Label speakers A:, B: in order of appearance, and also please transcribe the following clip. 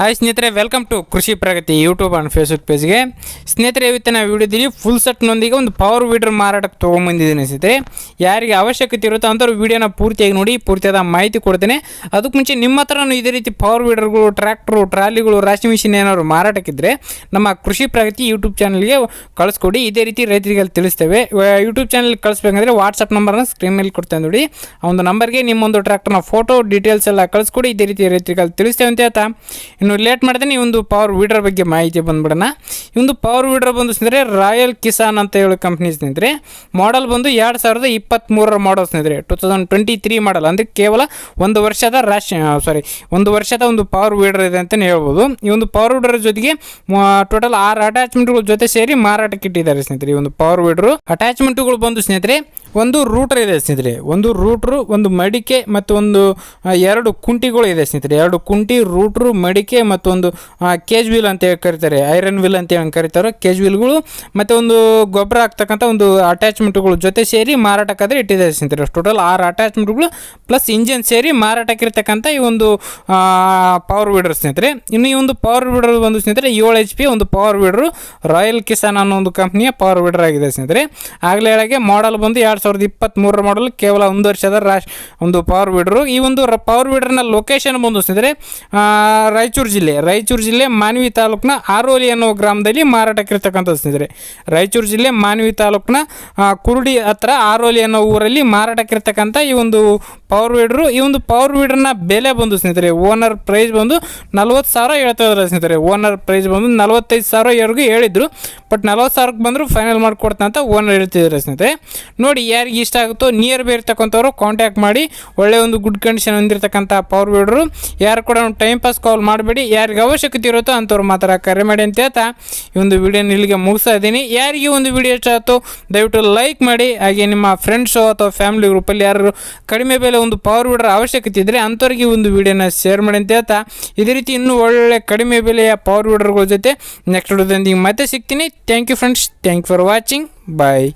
A: Hi ಸ್ನೇಹಿತರೆ welcome to Krishi Pragati YouTube and Facebook ಪೇಜ್ಗೆ ಸ್ನೇಹಿತರೆ, ಇವತ್ತಿನ ವಿಡಿಯೋದಲ್ಲಿ ಫುಲ್ ಸೆಟ್ನೊಂದಿಗೆ ಒಂದು ಪವರ್ ವೀಡರ್ ಮಾರಾಟಕ್ಕೆ ತೊಗೊಂಬಂದಿದ್ದೀನಿ ಸ್ನೇಹಿತರೆ. ಯಾರಿಗೆ ಅವಶ್ಯಕತೆ ಇರುತ್ತೋ ಅಂಥವ್ರು ವೀಡಿಯೋನ ಪೂರ್ತಿಯಾಗಿ ನೋಡಿ, ಪೂರ್ತಿಯಾದ ಮಾಹಿತಿ ಕೊಡ್ತೇನೆ. ಅದಕ್ಕೆ ಮುಂಚೆ ನಿಮ್ಮ ಹತ್ರನೂ ಇದೇ ರೀತಿ ಪವರ್ ವೀಡರ್ಗಳು ಟ್ರ್ಯಾಕ್ಟ್ರು ಟ್ರಾಲಿಗಳು ರಾಶಿ ಮಿಷಿನ್ ಏನಾದ್ರು ಮಾರಾಟಕ್ಕಿದ್ರೆ ನಮ್ಮ ಕೃಷಿ ಪ್ರಗತಿ ಯೂಟ್ಯೂಬ್ ಚಾನಲ್ಗೆ ಕಳಿಸ್ಕೊಡಿ. ಇದೇ ರೀತಿ ರೈತರಿಗೆ ಅಲ್ಲಿ ತಿಳಿಸ್ತೇವೆ ಯೂಟ್ಯೂಬ್ ಚಾನಲ್ ಕಳಿಸ್ಬೇಕಂದ್ರೆ ವಾಟ್ಸಪ್ ನಂಬರ್ನ ಸ್ಕ್ರೀನ್ ಮೇಲೆ ಕೊಡ್ತೇನೆ ನೋಡಿ. ಆ ಒಂದು ನಂಬರ್ಗೆ ನಿಮ್ಮೊಂದು ಟ್ರ್ಯಾಕ್ಟರ್ನ ಫೋಟೋ ಡೀಟೇಲ್ಸ್ ಎಲ್ಲ ಕಳಿಸ್ಕೊಡಿ. ಇದೇ ರೀತಿ ರೈತರಿಗೆ ಅಲ್ಲಿ ತಿಳಿಸ್ತೇವೆ ಅಂತ. ಹೇಳ್ತಾ ಇನ್ನು ಲೇಟ್ ಮಾಡ್ತೀನಿ, ಈ ಒಂದು ಪವರ್ ವೀಡರ್ ಬಗ್ಗೆ ಮಾಹಿತಿ ಬಂದ್ಬಿಡೋಣ. ಈ ಪವರ್ ವೀಡರ್ ಬಂದು ಸ್ನೇಹಿತರೆ ರಾಯಲ್ ಕಿಸಾನ್ ಅಂತ ಹೇಳಿ ಕಂಪ್ನಿ ಸ್ನೇಹಿತರೆ ಮಾಡಲ್ ಬಂದು ಎರಡು ಸಾವಿರದ ಇಪ್ಪತ್ತ್ಮೂರರ ಮಾಡಲ್ ಸ್ನೇಹಿತರೆ two thousand twenty three model ಅಂದರೆ ಕೇವಲ ಒಂದು ವರ್ಷದ ರಾಶಿ ಸಾರಿ ಒಂದು ವರ್ಷದ ಒಂದು ಪವರ್ ವೀಡರ್ ಇದೆ ಅಂತಲೇ ಹೇಳ್ಬೋದು. ಈ ಒಂದು ಪವರ್ ವೀಡರ್ ಜೊತೆಗೆ ಟೋಟಲ್ ಆರು ಅಟ್ಯಾಚ್ಮೆಂಟ್ಗಳ ಜೊತೆ ಸೇರಿ ಮಾರಾಟಕ್ಕೆ ಇಟ್ಟಿದ್ದಾರೆ ಸ್ನೇಹಿತರೆ ಈ ಒಂದು ಪವರ್ ವೀಡರು ಅಟ್ಯಾಚ್ಮೆಂಟ್ಗಳು ಬಂದು ಸ್ನೇಹಿತರೆ, ಒಂದು ರೂಟರ್ ಇದೆ ಸ್ನೇಹಿತರೆ. ಒಂದು ರೂಟ್ರು ಒಂದು ಮಡಿಕೆ ಮತ್ತು ಒಂದು ಎರಡು ಕುಂಟಿಗಳು ಇದೆ ಸ್ನೇಹಿತರೆ. ಎರಡು ಕುಂಟಿ ರೂಟ್ರು ಮಡಿಕೆ ಮತ್ತು ಮತ್ತೊಂದು ಕೇಜ್ ವಿಲ್ ಅಂತ ಹೇಳಿ ಕರೀತಾರೆ ಐರನ್ ವಿಲ್ ಅಂತ ಹೇಳಿ ಕರೀತಾರೆ ಕೇಜ್ ವೀಲ್ಗಳು ಮತ್ತು ಒಂದು ಗೊಬ್ಬರ ಆಗ್ತಕ್ಕಂಥ ಒಂದು ಅಟ್ಯಾಚ್ಮೆಂಟ್ಗಳು ಜೊತೆ ಸೇರಿ ಮಾರಾಟಕ್ಕಾದ್ರೆ ಇಟ್ಟಿದ್ದಾರೆ ಸ್ನೇಹಿತರೆ. ಟೋಟಲ್ ಆರು ಅಟ್ಯಾಚ್ಮೆಂಟ್ಗಳು ಪ್ಲಸ್ ಇಂಜಿನ್ ಸೇರಿ ಮಾರಾಟಕ್ಕಿರ್ತಕ್ಕಂಥ ಈ ಒಂದು ಪವರ್ ವೀಡರ್ ಸ್ನೇಹಿತರೆ. ಇನ್ನು ಈ ಒಂದು ಪವರ್ ವೀಡರ್ ಬಂದು ಸ್ನೇಹಿತರೆ ಏಳು ಎಚ್ ಪಿ ಒಂದು ಪವರ್ ವೀಡರು ರಾಯಲ್ ಕಿಸಾನ್ ಅನ್ನೋ ಒಂದು ಕಂಪ್ನಿಯ ಪವರ್ ವೀಡರ್ ಆಗಿದೆ ಸ್ನೇಹಿತರೆ. ಆಗಲೇ ಹೇಳಗೆ ಮಾಡಲ್ ಬಂದು ಎರಡು ಸಾವಿರದ ಇಪ್ಪತ್ತ್ಮೂರರ ಮಾಡಲ್ ಕೇವಲ ಒಂದು ವರ್ಷದ ರಾಶ್ ಒಂದು ಪವರ್ ವೀಡರು ಈ ಒಂದು ಪವರ್ ವೀಡರ್ನ ಲೊಕೇಶನ್ ಬಂದು ಸ್ನೇಹಿತರೆ ಆ, ರಾಯಚೂರು ಜಿಲ್ಲೆ. ರಾಯಚೂರು ಜಿಲ್ಲೆ ಮಾನ್ವಿ ತಾಲೂಕಿನ ಆರೋಲಿ ಅನ್ನೋ ಗ್ರಾಮದಲ್ಲಿ ಮಾರಾಟಕ್ಕಿರ್ತಕ್ಕಂಥ ಸ್ನೇಹಿತರೆ. ರಾಯಚೂರು ಜಿಲ್ಲೆ ಮಾನ್ವಿ ತಾಲೂಕಿನ ಕುರುಡಿ ಹತ್ರ ಆರೋಲಿ ಅನ್ನೋ ಊರಲ್ಲಿ ಮಾರಾಟಕ್ಕಿರ್ತಕ್ಕಂಥ ಈ ಒಂದು ಪವರ್ ವೀಡ್ರು, ಈ ಒಂದು ಪವರ್ ವೀಡ್ರನ್ನ ಬೆಲೆ ಬಂದು ಸ್ನೇಹಿತರೆ, ಓನರ್ ಪ್ರೈಸ್ ಬಂದು ನಲ್ವತ್ತು ಸಾವಿರ ಹೇಳ್ತಾ ಇದ್ದಾರೆ ಸ್ನೇಹಿತರೆ. ಓನರ್ ಪ್ರೈಸ್ ಬಂದು ನಲ್ವತ್ತೈದು ಸಾವಿರ ಇವರೆಗೂ ಹೇಳಿದ್ರು. ಬಟ್ ನಲ್ವತ್ತು ಸಾವಿರಕ್ಕೆ ಬಂದರೂ ಫೈನಲ್ ಮಾಡಿಕೊಡ್ತಾ ಅಂತ ಓನರ್ ಹೇಳ್ತಿದ್ದಾರೆ ಸ್ನೇಹಿತರೆ. ನೋಡಿ, ಯಾರಿಗೆ ಇಷ್ಟ ಆಗುತ್ತೋ ನಿಯರ್ ಬೈ ಇರ್ತಕ್ಕಂಥವ್ರು ಕಾಂಟ್ಯಾಕ್ಟ್ ಮಾಡಿ ಒಳ್ಳೆಯ ಒಂದು ಗುಡ್ ಕಂಡೀಷನ್ ಹೊಂದಿರತಕ್ಕಂಥ ಪವರ್ ವೀಡ್ರು. ಯಾರು ಕೂಡ ಟೈಮ್ ಪಾಸ್ ಕಾಲ್ ಮಾಡಬೇಡಿ ಯಾರಿಗೆ ಅವಶ್ಯಕತೆ ಇರುತ್ತೋ ಅಂಥವ್ರು ಮಾತ್ರ ಕರೆ ಮಾಡಿ ಅಂತ ಹೇಳ್ತಾ ಈ ಒಂದು ವಿಡಿಯೋನ ಇಲ್ಲಿಗೆ ಮುಗಿಸ್ತಾ ಇದ್ದೀನಿ. ಯಾರಿಗೆ ಒಂದು ವಿಡಿಯೋ ಇಷ್ಟ ಆಯಿತು ದಯವಿಟ್ಟು ಲೈಕ್ ಮಾಡಿ, ಹಾಗೆ ನಿಮ್ಮ ಫ್ರೆಂಡ್ಸು ಅಥವಾ ಫ್ಯಾಮಿಲಿ ಗ್ರೂಪಲ್ಲಿ ಯಾರು ಕಡಿಮೆ ಬೆಲೆ ಒಂದು ಪವರ್ ವಿಡರ್ ಅವಶ್ಯಕತೆ ಇದ್ದರೆ ಅಂಥವ್ರಿಗೆ ಒಂದು ವಿಡಿಯೋನ ಶೇರ್ ಮಾಡಿ ಅಂತ ಹೇಳ್ತಾ. ಇದೇ ರೀತಿ ಇನ್ನೂ ಒಳ್ಳೆ ಕಡಿಮೆ ಬೆಲೆಯ ಪವರ್ ವೀಡರ್ಗಳ ಜೊತೆ ನೆಕ್ಸ್ಟ್ ವಿಡಿಯೋದೊಂದಿಗೆ ಮತ್ತೆ ಸಿಗ್ತೀನಿ. Thank you friends thank for watching bye